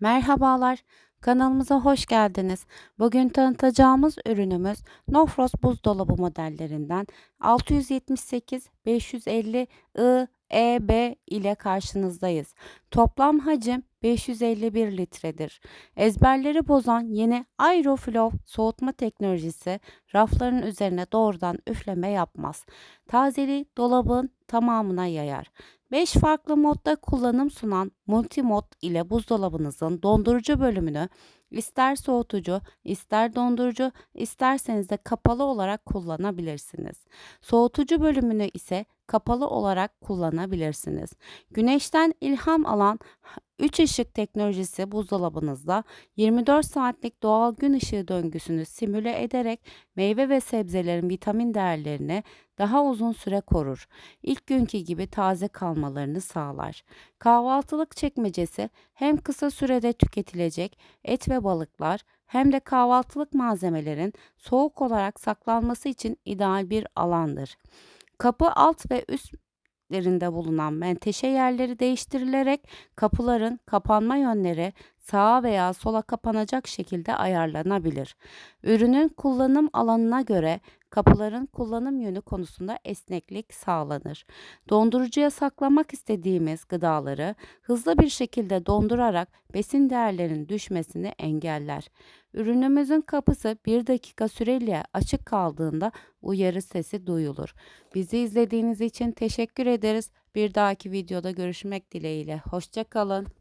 Merhabalar, kanalımıza hoş geldiniz. Bugün tanıtacağımız ürünümüz Nofrost buzdolabı modellerinden 678 550 I EB ile karşınızdayız. Toplam hacim 551 litredir. Ezberleri bozan yeni Aeroflow soğutma teknolojisi rafların üzerine doğrudan üfleme yapmaz. Tazeliği dolabın tamamına yayar. 5 farklı modda kullanım sunan multimod ile buzdolabınızın dondurucu bölümünü ister soğutucu, ister dondurucu, isterseniz de kapalı olarak kullanabilirsiniz. Soğutucu bölümünü ise kapalı olarak kullanabilirsiniz. Güneşten ilham alan 3 ışık teknolojisi buzdolabınızda 24 saatlik doğal gün ışığı döngüsünü simüle ederek meyve ve sebzelerin vitamin değerlerini daha uzun süre korur. İlk günkü gibi taze kalmalarını sağlar. Kahvaltılık çekmecesi hem kısa sürede tüketilecek et ve balıklar hem de kahvaltılık malzemelerin soğuk olarak saklanması için ideal bir alandır. Kapı alt ve üstlerinde bulunan menteşe yerleri değiştirilerek kapıların kapanma yönleri sağa veya sola kapanacak şekilde ayarlanabilir. Ürünün kullanım alanına göre kapıların kullanım yönü konusunda esneklik sağlanır. Dondurucuya saklamak istediğimiz gıdaları hızlı bir şekilde dondurarak besin değerlerinin düşmesini engeller. Ürünümüzün kapısı 1 dakika süreyle açık kaldığında uyarı sesi duyulur. Bizi izlediğiniz için teşekkür ederiz. Bir dahaki videoda görüşmek dileğiyle. Hoşçakalın.